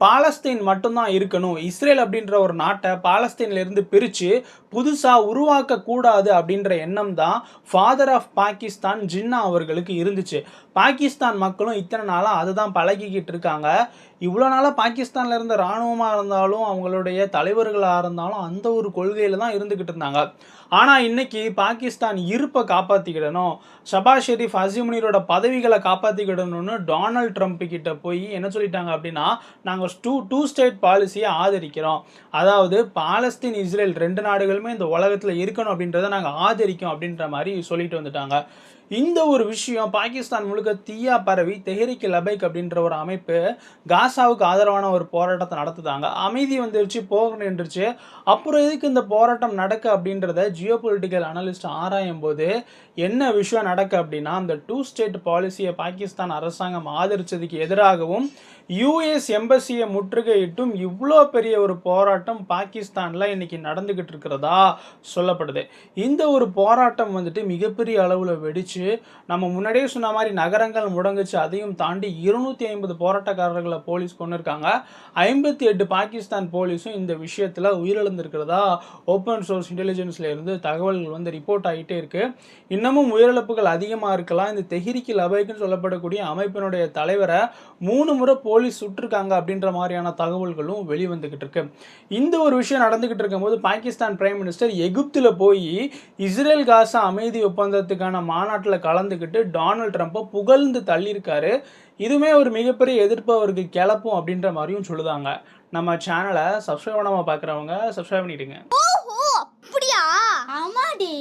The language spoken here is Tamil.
பாலஸ்தீன் மட்டும்தான் இருக்கணும். இஸ்ரேல் அப்படின்ற ஒரு நாட்டை பாலஸ்தீன்லேருந்து பிரித்து புதுசாக உருவாக்கக்கூடாது அப்படின்ற எண்ணம் தான் ஃபாதர் ஆஃப் பாகிஸ்தான் ஜின்னா அவர்களுக்கு இருந்துச்சு. பாகிஸ்தான் மக்களும் இத்தனை நாளாக அதை தான் பழகிக்கிட்டு இருக்காங்க. இவ்வளோ நாளாக பாகிஸ்தானில் இருந்த இராணுவமாக இருந்தாலும் அவங்களுடைய தலைவர்களாக இருந்தாலும் அந்த ஒரு கொள்கையில் தான் இருந்துக்கிட்டு இருந்தாங்க. ஆனால் இன்னைக்கு பாகிஸ்தான் இருப்பை காப்பாற்றிக்கிடணும் ஷபாஸ் ஷெரீஃப் அசிமுனியரோட பதவிகளை காப்பாற்றிக்கிடணும்னு டொனால்ட் ட்ரம்ப் கிட்ட போய் என்ன சொல்லிட்டாங்க அப்படின்னா நாங்கள் டூ டூ ஸ்டேட் பாலிசியை ஆதரிக்கிறோம். அதாவது பாலஸ்தீன் இஸ்ரேல் ரெண்டு நாடுகளுமே இந்த உலகத்தில் இருக்கணும் அப்படின்றத நாங்கள் ஆதரிக்கும் அப்படின்ற மாதிரி சொல்லிட்டு வந்துட்டாங்க. இந்த ஒரு விஷயம் பாகிஸ்தான் முழுக்க தீயா பரவி தெஹரிக்கு லபைக் அப்படின்ற ஒரு அமைப்பு காசாவுக்கு ஆதரவான ஒரு போராட்டத்தை நடத்துதாங்க. அமைதி வந்துருச்சு போக நின்றுச்சு. அப்புறம் எதுக்கு இந்த போராட்டம் நடக்க அப்படின்றத ஜியோ பொலிட்டிக்கல் அனலிஸ்ட் ஆராயும் போது என்ன விஷயம் நடக்கு அப்படின்னா அந்த டூ ஸ்டேட் பாலிசியை பாகிஸ்தான் அரசாங்கம் ஆதரிச்சதுக்கு எதிராகவும் யூஎஸ் ஆட்சியை முற்றுகையிட்டும் இவ்வளோ பெரிய ஒரு போராட்டம் பாகிஸ்தானில் இன்னைக்கு நடந்துக்கிட்டு இருக்கிறதா சொல்லப்படுது. இந்த ஒரு போராட்டம் வந்துட்டு மிகப்பெரிய அளவில் வெடித்து நம்ம முன்னாடியே சொன்ன மாதிரி நகரங்கள் முடங்குச்சு அதையும் தாண்டி இருநூத்தி ஐம்பது போராட்டக்காரர்களை போலீஸ் கொண்டு இருக்காங்க. ஐம்பத்தி எட்டு பாகிஸ்தான் போலீஸும் இந்த விஷயத்தில் உயிரிழந்திருக்கிறதா ஓப்பன் சோர்ஸ் இன்டெலிஜென்ஸ்ல இருந்து தகவல்கள் வந்து ரிப்போர்ட் ஆகிட்டே இருக்கு. இன்னமும் உயிரிழப்புகள் அதிகமாக இருக்கலாம். இந்த தெஹிரிக்கு லபைக்குன்னு சொல்லப்படக்கூடிய அமைப்பினுடைய தலைவரை மூணு முறை போலீஸ் சுட்டிருக்காங்க அப்படின்ற மாதிரியான தகவல்களும் வெளிவந்துக்கிட்டு இருக்கு. இந்த ஒரு விஷயம் நடந்துக்கிட்டு இருக்கும்போது பாகிஸ்தான் பிரைம் மினிஸ்டர் எகிப்தில் போய் இஸ்ரேல் காசா அமைதி ஒப்பந்தத்துக்கான மாநாட்டில் கலந்துக்கிட்டு டொனால்ட் ட்ரம்ப்பை புகழ்ந்து தள்ளியிருக்காரு. இதுவுமே ஒரு மிகப்பெரிய எதிர்ப்பு அவருக்கு கிளப்பும் அப்படின்ற மாதிரியும் சொல்லுதாங்க. நம்ம சேனலை சப்ஸ்கிரைப் பண்ணாமல் பார்க்குறவங்க சப்ஸ்கிரைப் பண்ணிடுங்க ஓஹோ அப்படியா? ஆமாடி.